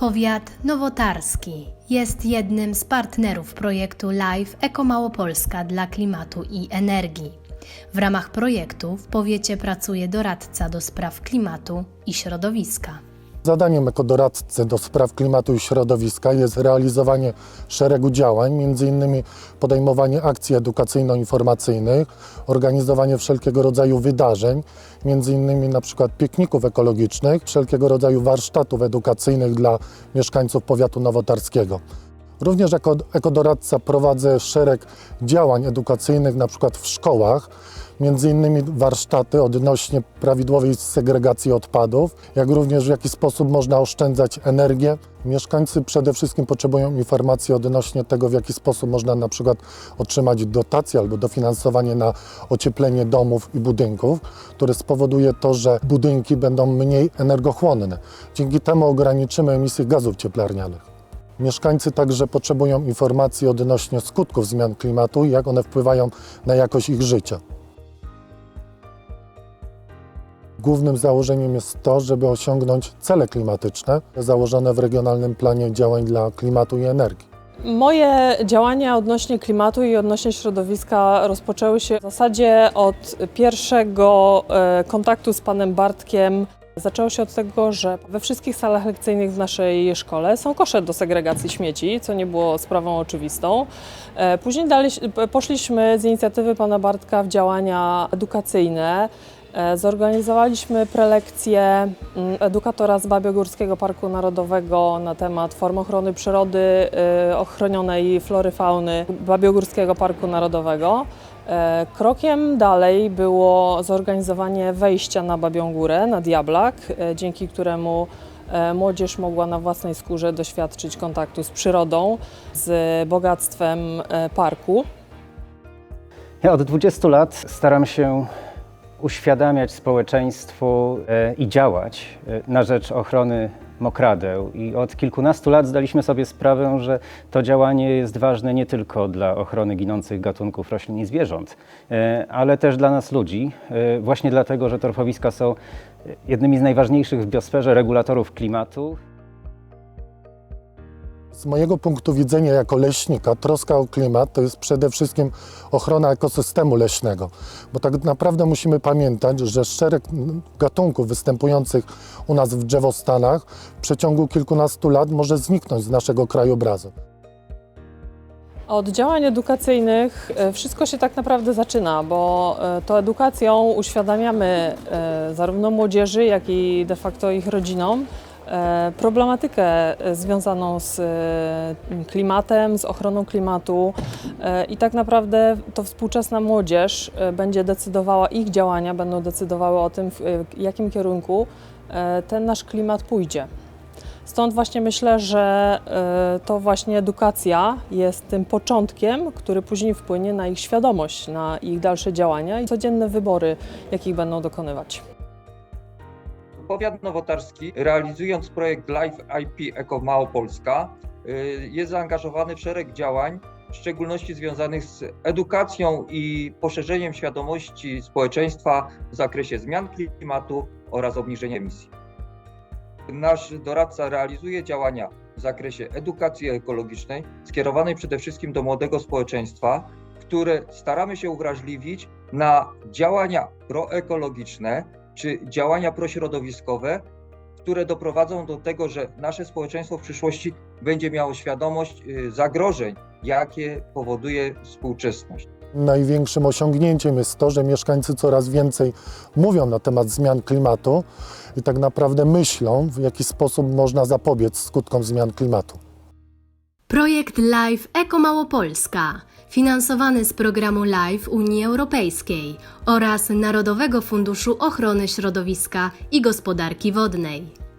Powiat nowotarski jest jednym z partnerów projektu LIFE Eko Małopolska dla klimatu i energii. W ramach projektu w powiecie pracuje doradca do spraw klimatu i środowiska. Zadaniem jako doradcy do spraw klimatu i środowiska jest realizowanie szeregu działań, m.in. podejmowanie akcji edukacyjno-informacyjnych, organizowanie wszelkiego rodzaju wydarzeń, m.in. na przykład pikników ekologicznych, wszelkiego rodzaju warsztatów edukacyjnych dla mieszkańców powiatu nowotarskiego. Również jako ekodoradca prowadzę szereg działań edukacyjnych, na przykład w szkołach, między innymi warsztaty odnośnie prawidłowej segregacji odpadów, jak również w jaki sposób można oszczędzać energię. Mieszkańcy przede wszystkim potrzebują informacji odnośnie tego, w jaki sposób można na przykład otrzymać dotacje albo dofinansowanie na ocieplenie domów i budynków, które spowoduje to, że budynki będą mniej energochłonne. Dzięki temu ograniczymy emisję gazów cieplarnianych. Mieszkańcy także potrzebują informacji odnośnie skutków zmian klimatu i jak one wpływają na jakość ich życia. Głównym założeniem jest to, żeby osiągnąć cele klimatyczne założone w Regionalnym Planie Działań dla Klimatu i Energii. Moje działania odnośnie klimatu i odnośnie środowiska rozpoczęły się w zasadzie od pierwszego e, kontaktu z panem Bartkiem. Zaczęło się od tego, że we wszystkich salach lekcyjnych w naszej szkole są kosze do segregacji śmieci, co nie było sprawą oczywistą. E, Później dalej, poszliśmy z inicjatywy pana Bartka w działania edukacyjne. E, Zorganizowaliśmy prelekcję mm, edukatora z Babiogórskiego Parku Narodowego na temat form ochrony przyrody, y, ochronionej flory, fauny Babiogórskiego Parku Narodowego. E, Krokiem dalej było zorganizowanie wejścia na Babią Górę, na Diablak, e, dzięki któremu e, młodzież mogła na własnej skórze doświadczyć kontaktu z przyrodą, z bogactwem parku. Ja od 20 lat staram się uświadamiać społeczeństwu i działać na rzecz ochrony mokradeł. I od kilkunastu lat zdaliśmy sobie sprawę, że to działanie jest ważne nie tylko dla ochrony ginących gatunków roślin i zwierząt, e, ale też dla nas ludzi. e, Właśnie dlatego, że torfowiska są e, jednymi z najważniejszych w biosferze regulatorów klimatu. Z mojego punktu widzenia jako leśnika troska o klimat to jest przede wszystkim ochrona ekosystemu leśnego, bo tak naprawdę musimy pamiętać, że szereg gatunków występujących u nas w drzewostanach w przeciągu kilkunastu lat może zniknąć z naszego krajobrazu. Od działań edukacyjnych e, wszystko się tak naprawdę zaczyna, bo e, to edukacją uświadamiamy e, zarówno młodzieży, jak i de facto ich rodzinom problematykę e, związaną z e, klimatem, z ochroną klimatu e, i tak naprawdę to współczesna młodzież e, będzie decydowała, ich działania będą decydowały o tym, w e, jakim kierunku e, ten nasz klimat pójdzie. Stąd właśnie myślę, że to właśnie edukacja jest tym początkiem, który później wpłynie na ich świadomość, na ich dalsze działania i codzienne wybory, jakich będą dokonywać. Powiat nowotarski, realizując projekt Live IP Eco Małopolska, y, jest zaangażowany w szereg działań, w szczególności związanych z edukacją i poszerzeniem świadomości społeczeństwa w zakresie zmian klimatu oraz obniżenia emisji. Nasz doradca realizuje działania w zakresie edukacji ekologicznej, skierowanej przede wszystkim do młodego społeczeństwa, które staramy się uwrażliwić na działania proekologiczne czy działania prośrodowiskowe, które doprowadzą do tego, że nasze społeczeństwo w przyszłości będzie miało świadomość y, zagrożeń, jakie powoduje współczesność. Największym osiągnięciem jest to, że mieszkańcy coraz więcej mówią na temat zmian klimatu i tak naprawdę myślą, w jaki sposób można zapobiec skutkom zmian klimatu. Projekt LIFE Eko Małopolska, finansowany z programu LIFE Unii Europejskiej oraz Narodowego Funduszu Ochrony Środowiska i Gospodarki Wodnej.